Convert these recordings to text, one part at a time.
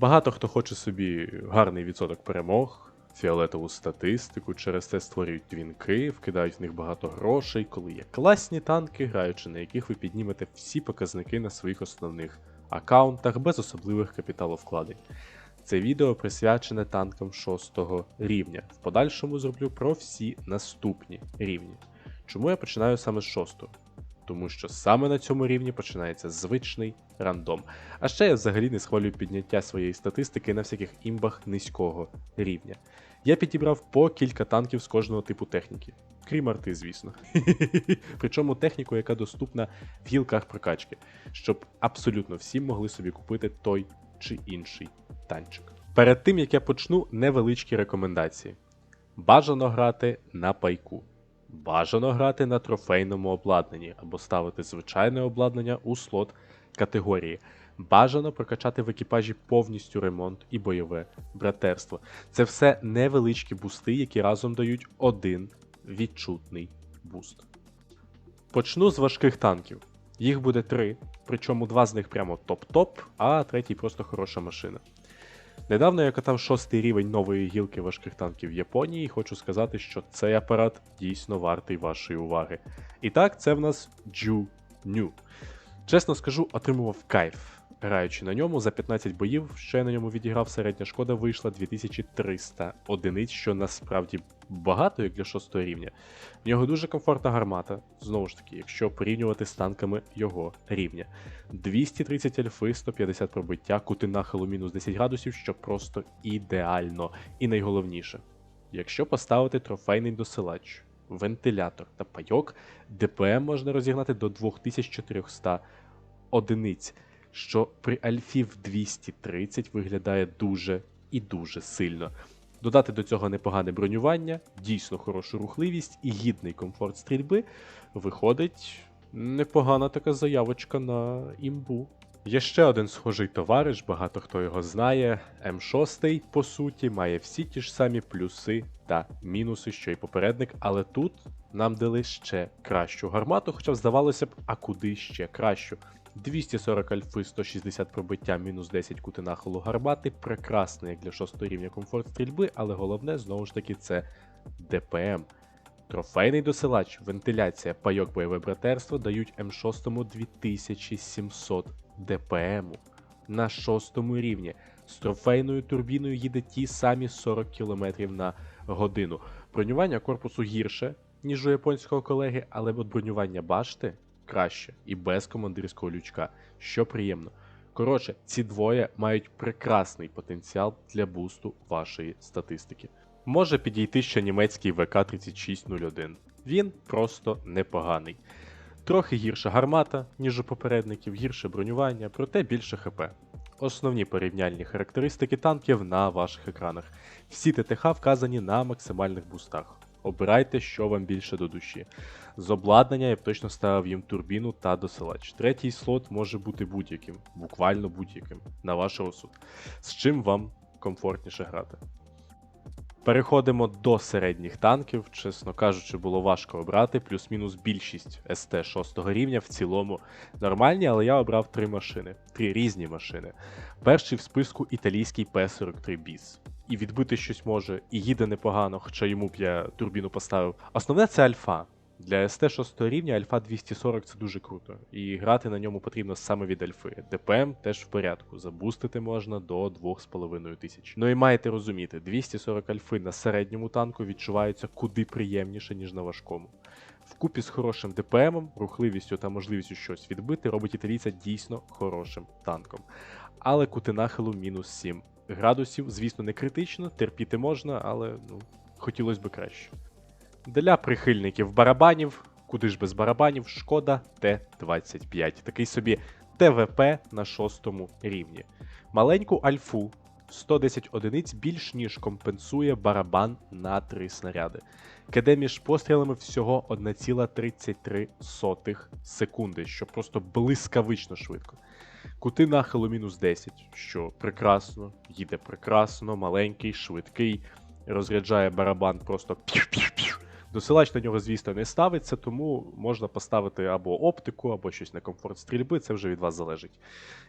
Багато хто хоче собі гарний відсоток перемог, фіолетову статистику, через це створюють твінки, вкидають в них багато грошей, коли є класні танки, граючи на яких ви піднімете всі показники на своїх основних аккаунтах без особливих капіталовкладень. Це відео присвячене танкам 6 рівня. В подальшому зроблю про всі наступні рівні. Чому я починаю саме з 6? Тому що саме на цьому рівні починається звичний рандом. А ще я взагалі не схвалюю підняття своєї статистики на всяких імбах низького рівня. Я підібрав по кілька танків з кожного типу техніки. Крім арти, звісно. Причому техніку, яка доступна в гілках прокачки, щоб абсолютно всі могли собі купити той чи інший танчик. Перед тим як я почну, невеличкі рекомендації. Бажано грати на пайку. Бажано грати на трофейному обладнанні або ставити звичайне обладнання у слот категорії. Бажано прокачати в екіпажі повністю ремонт і бойове братерство. Це все невеличкі бусти, які разом дають один відчутний буст. Почну з важких танків. Їх буде три, причому два з них прямо топ-топ, а третій просто хороша машина. Недавно я катав шостий рівень нової гілки важких танків Японії, і хочу сказати, що цей апарат дійсно вартий вашої уваги. І так, це в нас Ju New. Чесно скажу, отримував кайф. Граючи на ньому за 15 боїв, що я на ньому відіграв, середня шкода вийшла 2300 одиниць, що насправді багато як для 6 рівня. В нього дуже комфортна гармата, знову ж таки, якщо порівнювати з танками його рівня. 230 альфи, 150 пробиття, кути нахилу мінус 10 градусів, що просто ідеально. І найголовніше, якщо поставити трофейний досилач, вентилятор та пайок, ДПМ можна розігнати до 2400 одиниць, що при альфі в 230 виглядає дуже і дуже сильно. Додати до цього непогане бронювання, дійсно хорошу рухливість і гідний комфорт стрільби, виходить непогана така заявочка на імбу. Є ще один схожий товариш, багато хто його знає. М6, по суті, має всі ті ж самі плюси та мінуси, що й попередник, але тут нам дали ще кращу гармату, хоча здавалося б, а куди ще кращу. 240 альфи, 160 пробиття, мінус 10 кути нахилу гармати. Прекрасний як для 6 рівня комфорт стрільби, але головне знову ж таки це ДПМ. Трофейний досилач, вентиляція, пайок бойове братерство дають М6 2700 ДПМ на 6 рівні. З трофейною турбіною їде ті самі 40 км на годину. Бронювання корпусу гірше, ніж у японського колеги, але от бронювання башти краще і без командирського лючка, що приємно. Коротше, ці двоє мають прекрасний потенціал для бусту вашої статистики. Може підійти ще німецький ВК-3601. Він просто непоганий. Трохи гірша гармата, ніж у попередників, гірше бронювання, проте більше ХП. Основні порівняльні характеристики танків на ваших екранах. Всі ТТХ вказані на максимальних бустах. Обирайте, що вам більше до душі. З обладнання я б точно ставив їм турбіну та досилач. Третій слот може бути будь-яким, буквально будь-яким, на ваш розсуд. З чим вам комфортніше грати. Переходимо до середніх танків. Чесно кажучи, було важко обрати, плюс-мінус більшість СТ 6 рівня в цілому нормальні, але я обрав три машини, три різні машини. Перший в списку італійський P43 Біс. І відбити щось може, і їде непогано, хоча йому б я турбіну поставив. Основне це альфа. Для СТ 6 рівня альфа 240 це дуже круто, і грати на ньому потрібно саме від альфи. ДПМ теж в порядку, забустити можна до 2,5 тисяч. Ну і маєте розуміти, 240 альфи на середньому танку відчуваються куди приємніше, ніж на важкому. Вкупі з хорошим ДПМом, рухливістю та можливістю щось відбити, робить італійця дійсно хорошим танком. Але кути нахилу мінус 7 градусів, звісно, не критично, терпіти можна, але ну, хотілося б краще. Для прихильників барабанів, куди ж без барабанів, шкода Т-25. Такий собі ТВП на шостому рівні. Маленьку альфу 110 одиниць більш ніж компенсує барабан на 3 снаряди. КД між пострілами всього 1,33 секунди, що просто блискавично швидко. Кути нахилу мінус 10, що прекрасно, їде прекрасно, маленький, швидкий, розряджає барабан просто пів-пів-пів. Досилач на нього, звісно, не ставиться, тому можна поставити або оптику, або щось на комфорт стрільби, це вже від вас залежить.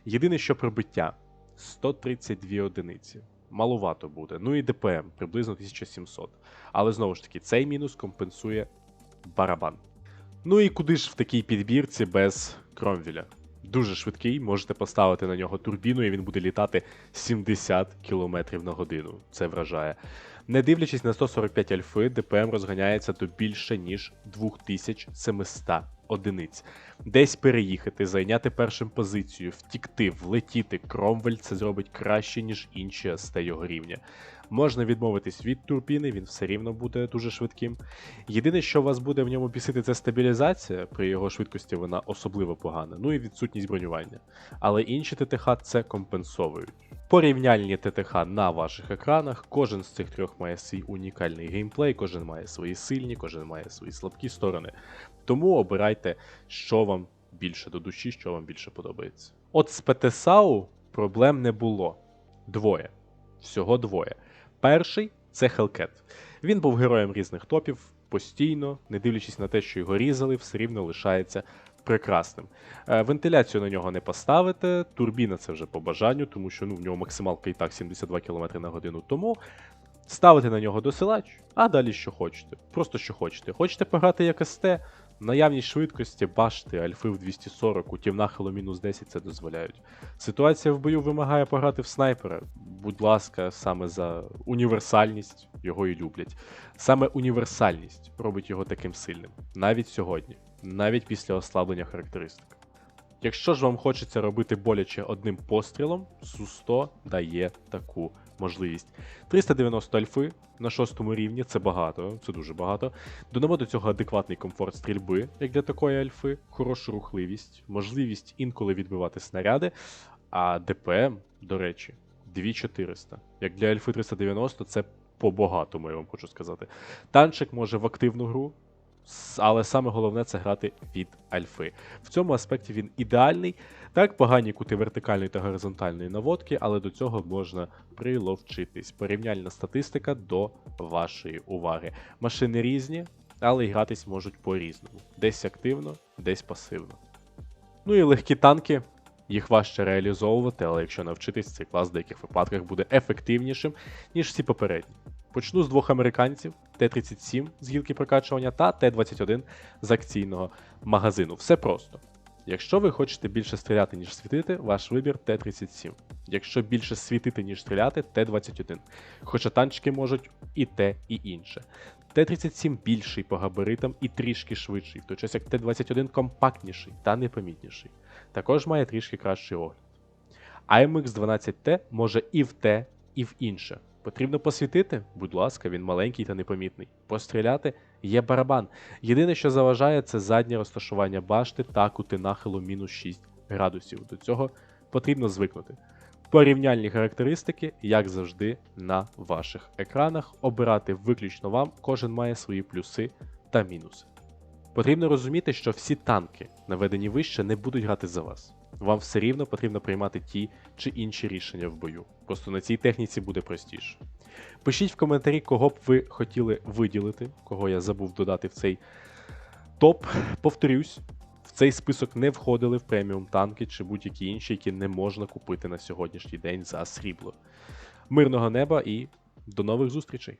Єдине, що пробиття. 132 одиниці. Малувато буде. Ну і ДПМ приблизно 1700. Але знову ж таки, цей мінус компенсує барабан. Ну і куди ж в такій підбірці без Кромвіля? Дуже швидкий, можете поставити на нього турбіну, і він буде літати 70 км на годину. Це вражає. Не дивлячись на 145 альфи, ДПМ розганяється до більше ніж 2700 одиниць. Десь переїхати, зайняти першим позицію, втікти, влетіти. Кромвель це зробить краще, ніж інші СТ його рівня. Можна відмовитись від турбіни, він все рівно буде дуже швидким. Єдине, що вас буде в ньому бісити, це стабілізація. При його швидкості вона особливо погана. Ну і відсутність бронювання. Але інші ТТХ це компенсовують. Порівняльні ТТХ на ваших екранах. Кожен з цих трьох має свій унікальний геймплей, кожен має свої сильні, кожен має свої слабкі сторони. Тому обирайте, що вам більше до душі, що вам більше подобається. От з ПТСАУ проблем не було. Двоє. Всього двоє. Перший це Hellcat. Він був героєм різних топів постійно, не дивлячись на те, що його різали, все рівно лишається прекрасним. Е, Вентиляцію на нього не поставите, турбіна це вже по бажанню, тому що ну, в нього максималка і так 72 км на годину. Тому ставите на нього досилач, а далі що хочете. Просто що хочете. Хочете пограти як СТ, наявність швидкості, башти, альфи в 240, утім нахилу мінус 10 це дозволяють. Ситуація в бою вимагає пограти в снайпера. Будь ласка, саме за універсальність його і люблять. Саме універсальність робить його таким сильним. Навіть сьогодні, навіть після ослаблення характеристик. Якщо ж вам хочеться робити боляче одним пострілом, Су-100 дає таку можливість. 390 альфи на шостому рівні це багато, це дуже багато. Додамо до цього адекватний комфорт стрільби, як для такої альфи, хорошу рухливість, можливість інколи відбивати снаряди. А ДПМ, до речі, 2400. Як для альфи 390, це по-багатому, я вам хочу сказати. Танчик може в активну гру, але саме головне це грати від альфи. В цьому аспекті він ідеальний. Так, погані кути вертикальної та горизонтальної наводки, але до цього можна приловчитись. Порівняльна статистика до вашої уваги. Машини різні, але і гратись можуть по-різному. Десь активно, десь пасивно. Ну і легкі танки. Їх важче реалізовувати, але якщо навчитись, цей клас в деяких випадках буде ефективнішим, ніж всі попередні. Почну з двох американців: Т-37 з гілки прокачування та Т-21 з акційного магазину. Все просто. Якщо ви хочете більше стріляти, ніж світити, ваш вибір Т-37. Якщо більше світити, ніж стріляти, Т-21. Хоча танчики можуть і те, і інше. Т-37 більший по габаритам і трішки швидший, в той час як Т-21 компактніший та непомітніший. Також має трішки кращий огляд. AMX 12T може і в те, і в інше. Потрібно посвітити? Будь ласка, він маленький та непомітний. Постріляти є барабан. Єдине, що заважає, це заднє розташування башти та кути нахилу мінус 6 градусів. До цього потрібно звикнути. Порівняльні характеристики, як завжди, на ваших екранах. Обирати виключно вам, кожен має свої плюси та мінуси. Потрібно розуміти, що всі танки, наведені вище, не будуть грати за вас. Вам все рівно потрібно приймати ті чи інші рішення в бою. Просто на цій техніці буде простіше. Пишіть в коментарі, кого б ви хотіли виділити, кого я забув додати в цей топ. Повторюсь, в цей список не входили в преміум танки чи будь-які інші, які не можна купити на сьогоднішній день за срібло. Мирного неба і до нових зустрічей!